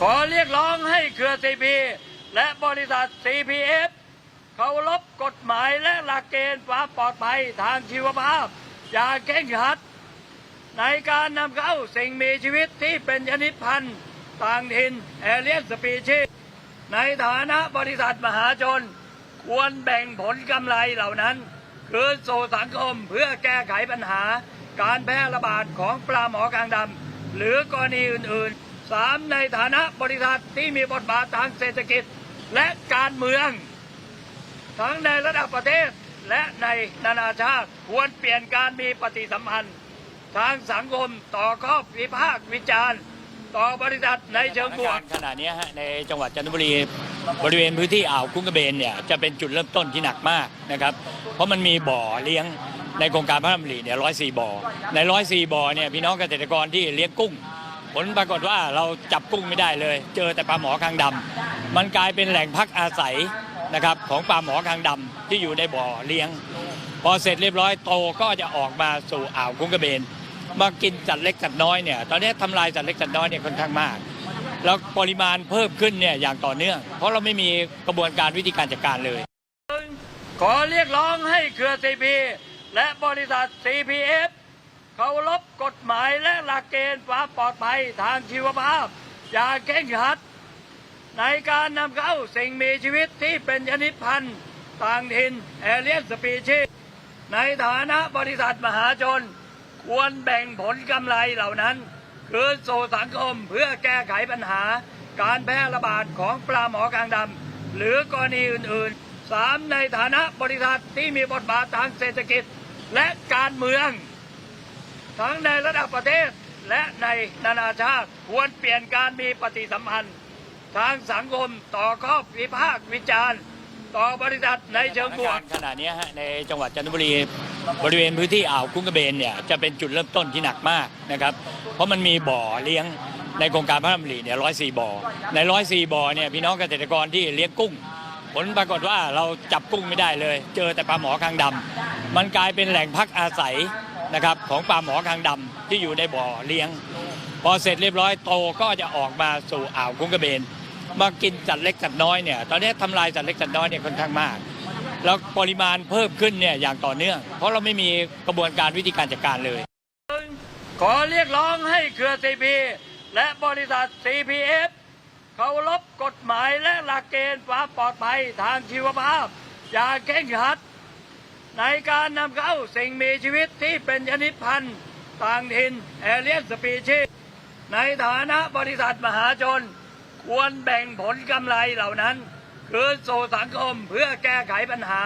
ขอเรียกร้องให้เครือซีพีและบริษัท CPF เคารพกฎหมายและหลักเกณฑ์ความปลอดภัยทางชีวภาพ อย่างเคร่งครัด ในการนำเข้าสิ่งมีชีวิตที่เป็นชนิดพันธุ์ต่างถิ่นแอเรียนสปีชีส์ในฐานะบริษัทมหาชน ควรแบ่งผลกำไรเหล่านั้น คืนสู่สังคมเพื่อแก้ไขปัญหาการแพร่ระบาดของปลาหมอกลางดำหรือกรณีอื่นๆ สามในฐานะบริษัทที่มีบทบาททางเศรษฐกิจและการเมือง ทั้งในระดับประเทศและในนานาชาติควรเปลี่ยนการมีปฏิสัมพันธ์ ทางสังคมต่อข้อวิพากษ์วิจารณ์ ต่อบริษัทในเชิงบวกขณะนี้ฮะในจังหวัดจันทบุรีบริเวณพื้นที่อ่าวคุ้งกระเบนเนี่ยจะเป็นจุดเริ่มต้นที่หนักมากนะครับ เพราะมันมีบ่อเลี้ยงในโครงการพระราชดำริเนี่ยร้อยสี่บ่อในร้อยสี่บ่อเนี่ยพี่น้องเกษตรกรที่เลี้ยงกุ้ง ผลปรากฏว่าเราจับกุ้งไม่ได้เลย เจอแต่ปลาหมอคางดำมันกลายเป็นแหล่งพักอาศัยนะครับของปลาหมอคางดำที่อยู่ในบ่อเลี้ยง พอเสร็จเรียบร้อยโตก็จะออกมาสู่อ่าวคุ้งกระเบนมากินสัตว์เล็กสัตว์น้อยเนี่ยตอนนี้ทำลายสัตว์เล็กสัตว์น้อยเนี่ยค่อนข้างมาก แล้วปริมาณเพิ่มขึ้นเนี่ยอย่างต่อเนื่อง เพราะเราไม่มีกระบวนการวิธีการจัดการเลย ขอเรียกร้องให้เครือซีพีและบริษัท CPF เคารพกฎหมายและหลักเกณฑ์ความปลอดภัยทางชีวภาพ อย่างเคร่งครัด ในการนำเข้าสิ่งมีชีวิตที่เป็นชนิดพันธุ์ต่างถิ่นแอเรียนสปีชีส์ในฐานะบริษัทมหาชน ควรแบ่งผลกำไรเหล่านั้น คืนสู่สังคมเพื่อแก้ไขปัญหาการแพร่ระบาดของปลาหมอกลางดำหรือกรณีอื่นๆสามในฐานะบริษัทที่มีบทบาททางเศรษฐกิจและการเมือง ทั้งในระดับประเทศและในนานาชาติควรเปลี่ยนการมีปฏิสัมพันธ์ ทางสังคมต่อข้อวิพากษ์วิจารณ์ ต่อบริษัทในเชิงบวกขณะนี้ฮะในจังหวัดจันทบุรีบริเวณพื้นที่อ่าวคุ้งกระเบนเนี่ยจะเป็นจุดเริ่มต้นที่หนักมากนะครับ เพราะมันมีบ่อเลี้ยงในโครงการพระราชดำริเนี่ยร้อยสี่บ่อ ในร้อยสี่บ่อเนี่ยพี่น้องเกษตรกรที่เลี้ยงกุ้ง ผลปรากฏว่าเราจับกุ้งไม่ได้เลย เจอแต่ปลาหมอคางดำมันกลายเป็นแหล่งพักอาศัย นะครับของปลาหมอคางดำที่อยู่ในบ่อเลี้ยง พอเสร็จเรียบร้อยโตก็จะออกมาสู่อ่าวคุ้งกระเบน มากินสัตว์เล็กสัตว์น้อยเนี่ยตอนนี้ทำลายสัตว์เล็กสัตว์น้อยเนี่ยค่อนข้างมาก แล้วปริมาณเพิ่มขึ้นเนี่ยอย่างต่อเนื่อง เพราะเราไม่มีกระบวนการวิธีการจัดการเลย ขอเรียกร้องให้เครือซีพีและบริษัท CPF เคารพกฎหมายและหลักเกณฑ์ความปลอดภัยทางชีวภาพ อย่างเคร่งครัด ในการนำเข้าสิ่งมีชีวิตที่เป็นชนิดพันธุ์ต่างถิ่นแอเรียนสปีชีส์ในฐานะบริษัทมหาชน ควรแบ่งผลกำไรเหล่านั้น คืนสู่สังคมเพื่อแก้ไขปัญหา